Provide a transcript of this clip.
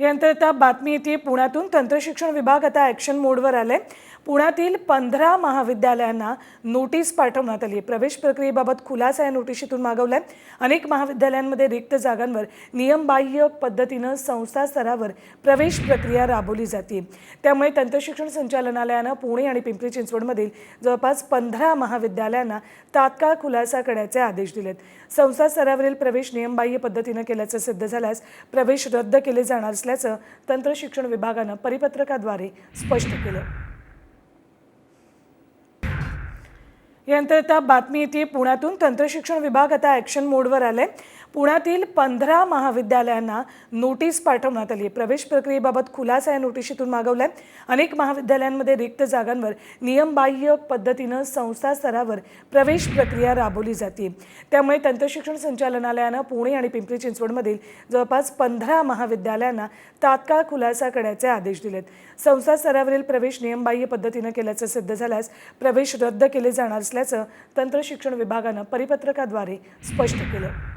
यानंतर आता बातमी येते पुण्यातून तंत्रशिक्षण विभाग आता ॲक्शन मोडवर आले पुण्यातील पंधरा महाविद्यालयांना नोटीस पाठवण्यात आली आहे. प्रवेश प्रक्रियेबाबत खुलासा या नोटिशीतून मागवलाय. अनेक महाविद्यालयांमध्ये रिक्त जागांवर नियमबाह्य पद्धतीनं संस्था स्तरावर प्रवेश प्रक्रिया राबवली जाते त्यामुळे तंत्रशिक्षण संचालनालयानं पुणे आणि पिंपरी चिंचवडमधील जवळपास पंधरा महाविद्यालयांना तात्काळ खुलासा करण्याचे आदेश दिलेत. संस्था स्तरावरील प्रवेश नियमबाह्य पद्धतीनं केल्याचं सिद्ध झाल्यास प्रवेश रद्द केले जाणार असल्याचं तंत्रशिक्षण विभागानं परिपत्रकाद्वारे स्पष्ट केलं. यानंतर आता बातमी येते पुण्यातून तंत्रशिक्षण विभाग आता ॲक्शन मोडवर आले पुण्यातील पंधरा महाविद्यालयांना नोटीस पाठवण्यात आली आहे. प्रवेश प्रक्रियेबाबत खुलासा या नोटिशीतून मागवलाय. अनेक महाविद्यालयांमध्ये रिक्त जागांवर नियमबाह्य पद्धतीनं संस्था स्तरावर प्रवेश प्रक्रिया राबवली जाते त्यामुळे तंत्रशिक्षण संचालनालयानं पुणे आणि पिंपरी चिंचवडमधील जवळपास पंधरा महाविद्यालयांना तात्काळ खुलासा करण्याचे आदेश दिलेत. संस्था स्तरावरील प्रवेश नियमबाह्य पद्धतीनं केल्याचं सिद्ध झाल्यास प्रवेश रद्द केले जाणार असल्याचं तंत्रशिक्षण विभागानं परिपत्रकाद्वारे स्पष्ट केलं